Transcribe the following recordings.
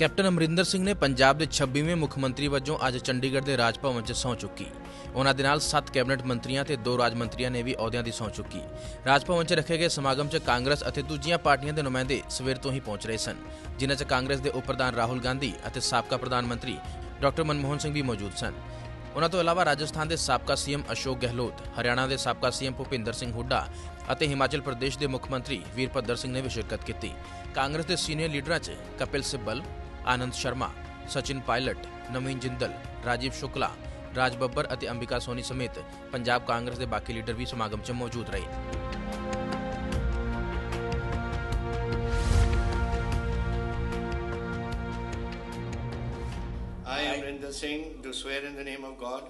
Captain Amarinder Singh ਨੇ ਪੰਜਾਬ ਦੇ 26ਵੇਂ ਮੁੱਖ ਮੰਤਰੀ ਵਜੋਂ ਅੱਜ ਚੰਡੀਗੜ੍ਹ ਦੇ ਰਾਜ ਭਵਨ 'ਚ ਸਹੁੰ ਚੁੱਕੀ। ਉਹਨਾਂ ਦੇ ਨਾਲ 7 ਕੈਬਨਿਟ ਮੰਤਰੀਆਂ ਤੇ 2 ਰਾਜ ਮੰਤਰੀਆਂ ਨੇ ਵੀ ਅਹੁਦਿਆਂ ਦੀ ਸਹੁੰ ਚੁੱਕੀ। ਰਾਜ ਭਵਨ 'ਚ ਰੱਖੇ ਗਏ ਸਮਾਗਮ 'ਚ ਕਾਂਗਰਸ ਅਤੇ ਦੂਜੀਆਂ ਪਾਰਟੀਆਂ ਦੇ ਨੁਮਾਇੰਦੇ ਸਵੇਰ ਤੋਂ ਹੀ ਪਹੁੰਚ ਰਹੇ ਸਨ। ਜਿਨ੍ਹਾਂ 'ਚ ਕਾਂਗਰਸ ਦੇ ਉਪ ਪ੍ਰਧਾਨ ਰਾਹੁਲ ਗਾਂਧੀ ਅਤੇ ਸਾਬਕਾ ਪ੍ਰਧਾਨ ਮੰਤਰੀ ਡਾਕਟਰ ਮਨਮੋਹਨ ਸਿੰਘ ਵੀ ਮੌਜੂਦ ਸਨ। ਉਹਨਾਂ ਤੋਂ ਇਲਾਵਾ ਰਾਜਸਥਾਨ ਦੇ ਸਾਬਕਾ ਸੀਐਮ ਅਸ਼ੋਕ ਗਹਿਲੋਤ, ਹਰਿਆਣਾ ਦੇ ਸਾਬਕਾ ਸੀਐਮ ਭੁਪਿੰਦਰ ਸਿੰਘ ਹੁੱਡਾ ਅਤੇ ਹਿਮਾਚਲ ਪ੍ਰਦੇਸ਼ ਦੇ ਮੁੱਖ ਮੰਤਰੀ ਵੀਰਭੱਦਰ ਸਿੰਘ ਨੇ ਵੀ ਸ਼ਿਰਕਤ ਕੀਤੀ। ਕਾਂਗਰਸ ਦੇ ਸੀਨੀਅਰ ਲੀਡਰਾਂ 'ਚ ਕਪਿਲ ਸਿੱਬਲ ਆਨੰਦ ਸ਼ਰਮਾ ਸਚਿਨ ਪਾਇਲਟ ਨਵੀਨ ਜਿੰਦਲ ਰਾਜੀਵ ਸ਼ੁਕਲਾ ਰਾਜ ਬੱਬਰ ਅਤੇ ਅੰਬਿਕਾ ਸੋਨੀ ਸਮੇਤ ਪੰਜਾਬ ਕਾਂਗਰਸ ਦੇ ਬਾਕੀ ਲੀਡਰ ਵੀ ਸਮਾਗਮ 'ਚ ਮੌਜੂਦ ਰਹੇ I, Amrinder Singh, do swear in the name of God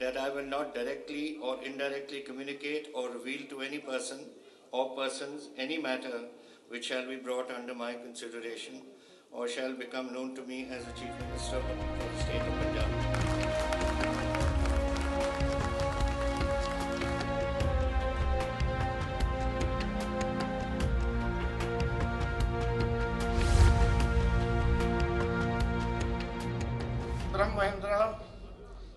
that I will not directly or indirectly communicate or reveal to any person or persons any matter which shall be brought under my consideration or shall become known to me as the Chief Minister of the State of Punjab. ਬ੍ਰਹਮ ਮਹਿੰਦਰਾ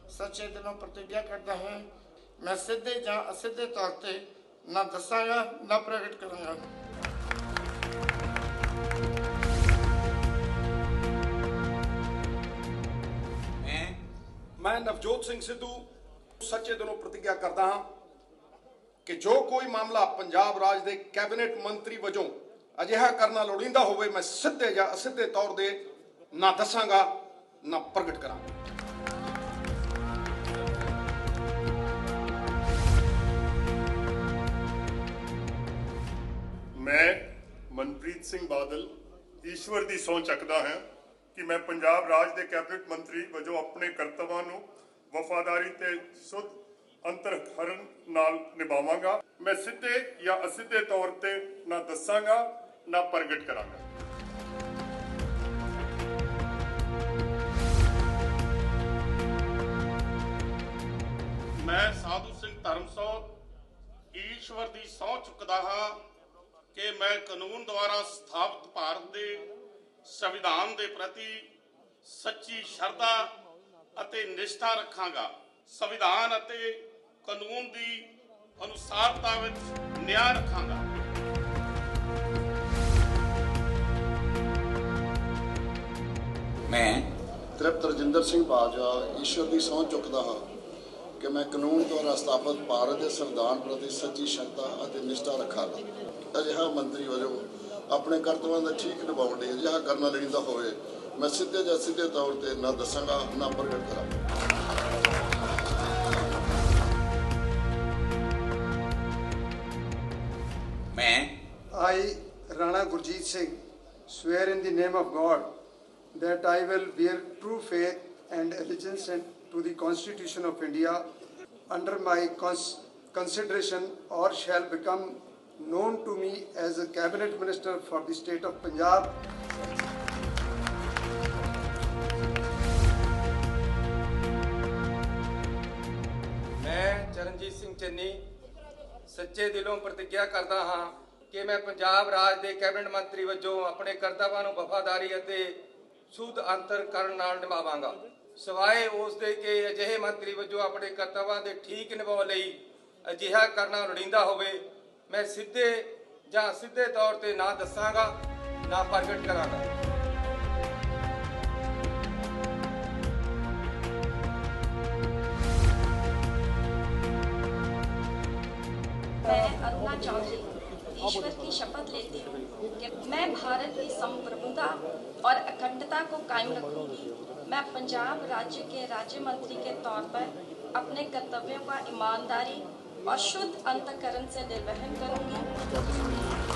ਸੱਚੇ ਦਿਲੋਂ ਪ੍ਰਤੀਗਿਆ ਕਰਦਾ ਹੈ ਮੈਂ ਸਿੱਧੇ ਜਾਂ ਅਸਿੱਧੇ ਤੌਰ ਤੇ ਨਾ ਦੱਸਾਂਗਾ ਨਾ ਪ੍ਰਗਟ ਕਰਾਂਗਾ ਮੈਂ ਨਵਜੋਤ ਸਿੰਘ ਸਿੱਧੂ ਸੱਚੇ ਦਿਲੋਂ ਪ੍ਰਤੀਗਿਆ ਕਰਦਾ ਹਾਂ ਕਿ ਜੋ ਕੋਈ ਮਾਮਲਾ ਪੰਜਾਬ ਰਾਜ ਦੇ ਕੈਬਨਿਟ ਮੰਤਰੀ ਵਜੋਂ ਅਜਿਹਾ ਕਰਨਾ ਲੋੜੀਂਦਾ ਹੋਵੇ, ਮੈਂ ਸਿੱਧੇ ਜਾਂ ਅਸਿੱਧੇ ਤੌਰ ਤੇ ਨਾ ਦੱਸਾਂਗਾ, ਨਾ ਪ੍ਰਗਟ ਕਰਾਂਗਾ। ਮੈਂ ਮਨਪ੍ਰੀਤ ਸਿੰਘ ਬਾਦਲ ਈਸ਼ਵਰ ਦੀ ਸਹੁੰ ਚੱਕਦਾ ਹਾਂ। ਕਿ ਮੈਂ ਪੰਜਾਬ ਰਾਜ ਦੇ ਕੈਬਨਿਟ ਮੰਤਰੀ ਵਜੋਂ ਆਪਣੇ ਕਰਤੱਵਾਂ ਨੂੰ ਵਫਾਦਾਰੀ ਤੇ ਸੁਧ ਅੰਤਰਖਰਨ ਨਾਲ ਨਿਭਾਵਾਂਗਾ। ਮੈਂ ਸਿੱਧੇ ਜਾਂ ਅਸਿੱਧੇ ਤੌਰ ਤੇ ਨਾ ਦੱਸਾਂਗਾ, ਨਾ ਪ੍ਰਗਟ ਕਰਾਂਗਾ। ਮੈਂ ਸਾਧੂ ਸਿੰਘ ਧਰਮਸੋਤ, ਈਸ਼ਵਰ ਦੀ ਸਹੁੰ ਚੁੱਕਦਾ ਹਾਂ ਕਿ ਮੈਂ ਕਾਨੂੰਨ ਦੁਆਰਾ ਸਥਾਪਿਤ ਭਾਰਤ ਦੇ ਸੰਵਿਧਾਨ ਦੇ ਪ੍ਰਤੀ ਸੱਚੀ ਸ਼ਰਧਾ ਅਤੇ ਨਿਸ਼ਠਾ ਰੱਖਾਂਗਾ। ਸੰਵਿਧਾਨ ਅਤੇ ਕਾਨੂੰਨ ਦੀ ਅਨੁਸਾਰਤਾ ਵਿੱਚ ਨਿਆਂ ਰੱਖਾਂਗਾ। ਮੈਂ ਤ੍ਰਿਪਤ ਰਜਿੰਦਰ ਸਿੰਘ ਬਾਜਵਾ ਈਸ਼ਵਰ ਦੀ ਸਹੁੰ ਚੁੱਕਦਾ ਹਾਂ ਕਿ ਮੈਂ ਕਾਨੂੰਨ ਦੁਆਰਾ ਸਥਾਪਿਤ ਭਾਰਤ ਦੇ ਸੰਵਿਧਾਨ ਪ੍ਰਤੀ ਸੱਚੀ ਸ਼ਰਧਾ ਅਤੇ ਨਿਸ਼ਠਾ ਰੱਖਾਂਗਾ। ਅਜਿਹਾ ਮੰਤਰੀ ਵਜੋਂ ਆਪਣੇ ਕਰਤੱਵਾਂ ਦਾ ਠੀਕ ਨਿਭਾਉਣ ਲਈ ਅਜਿਹਾ ਕਰਨਾ ਲੋੜੀਂਦਾ ਹੋਵੇ ਮੈਂ ਸਿੱਧੇ ਜਾਂ ਸਿੱਧੇ ਤੌਰ ਤੇ ਨਾ ਦੱਸਾਂਗਾ ਨਾ ਪ੍ਰਗਟ ਕਰਾਂਗਾ ਮੈਂ Rana Gurjeet Singh, swear in the name of God that I will bear true faith and allegiance and- to the Constitution of India under my cons- consideration or shall become known to me as a cabinet minister for the state of Punjab. ਮੈਂ ਚਰਨਜੀਤ ਸਿੰਘ ਚੰਨੀ ਸੱਚੇ ਦਿਲੋਂ ਪ੍ਰਤੀਗਿਆ ਕਰਦਾ ਹਾਂ ਕਿ ਮੈਂ ਪੰਜਾਬ ਰਾਜ ਦੇ cabinet ਮੰਤਰੀ ਵਜੋਂ ਆਪਣੇ ਕਰਤੱਵਾਂ ਨੂੰ ਵਫਾਦਾਰੀ ਅਤੇ ਸੁਧ ਅੰਤਰਕਰਨ ਨਾਲ ਨਿਭਾਵਾਂਗਾ। ਸਵਾਏ ਉਸ ਦੇ ਕਿ ਅਜਿਹੇ ਮੰਤਰੀ ਵਜੋਂ ਆਪਣੇ ਕਰਤੱਵਾਂ ਦੇ ਠੀਕ ਨਿਭਾਉਣ ਲਈ ਅਜਿਹਾ ਕਰਨਾ ਲੋੜੀਂਦਾ ਹੋਵੇ ਮੈਂ ਸਿੱਧੇ ਜਾਂ ਸਿੱਧੇ ਤੌਰ ਤੇ ਨਾ ਦੱਸਾਂਗਾ ਨਾ ਪ੍ਰਗਟ ਕਰਾਂਗਾ मैं अरुणा चौधरी ईश्वर की शपथ लेती हूँ कि मैं भारत की संप्रभुता और अखंडता को कायम रखूंगी मैं पंजाब राज्य के राज्य मंत्री के तौर पर अपने कर्तव्यों का ईमानदारी और शुद्ध अंतकरण से निर्वहन करूंगी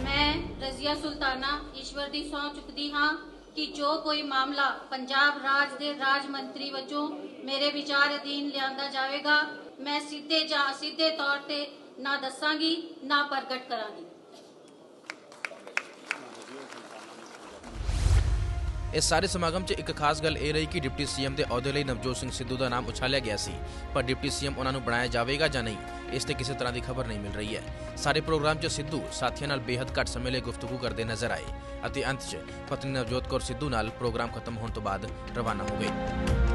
ਮੈਂ ਰਜ਼ੀਆ ਸੁਲਤਾਨਾ ਈਸ਼ਵਰ ਦੀ ਸਹੁੰ ਚੁੱਕਦੀ ਹਾਂ ਕਿ ਜੋ ਕੋਈ ਮਾਮਲਾ ਪੰਜਾਬ ਰਾਜ ਦੇ ਰਾਜ ਮੰਤਰੀ ਵਜੋਂ ਮੇਰੇ ਵਿਚਾਰ ਅਧੀਨ ਲਿਆਂਦਾ ਜਾਵੇਗਾ ਮੈਂ ਸਿੱਧੇ ਜਾਂ ਅਸਿੱਧੇ ਤੌਰ ਤੇ ਨਾ ਦੱਸਾਂਗੀ ਨਾ ਪ੍ਰਗਟ ਕਰਾਂਗੀ ਇਸ ਸਾਰੇ ਸਮਾਗਮ 'ਚ ਇੱਕ ਖਾਸ ਗੱਲ ਇਹ ਰਹੀ ਕਿ ਡਿਪਟੀ ਸੀਐਮ ਦੇ ਅਹੁਦੇ ਲਈ ਨਵਜੋਤ ਸਿੰਘ ਸਿੱਧੂ ਦਾ ਨਾਮ ਉਛਾਲਿਆ ਗਿਆ ਸੀ, ਪਰ ਡਿਪਟੀ ਸੀਐਮ ਉਹਨਾਂ ਨੂੰ ਬਣਾਇਆ ਜਾਵੇਗਾ ਜਾਂ ਨਹੀਂ, ਇਸ ਤੇ ਕਿਸੇ ਤਰ੍ਹਾਂ ਦੀ ਖਬਰ ਨਹੀਂ ਮਿਲ ਰਹੀ ਹੈ। ਸਾਰੇ ਪ੍ਰੋਗਰਾਮ 'ਚ ਸਿੱਧੂ ਸਾਥੀਆਂ ਨਾਲ ਬੇहद ਘੱਟ ਸਮੇਂ ਲਈ ਗੁਫ਼ਤਗੂ ਕਰਦੇ ਨਜ਼ਰ ਆਏ ਅਤੇ ਅੰਤ 'ਚ ਪਤਨੀ ਨਵਜੋਤ ਕੌਰ ਸਿੱਧੂ ਨਾਲ ਪ੍ਰੋਗਰਾਮ ਖਤਮ ਹੋਣ ਤੋਂ ਬਾਅਦ ਰਵਾਨਾ ਹੋ ਗਏ।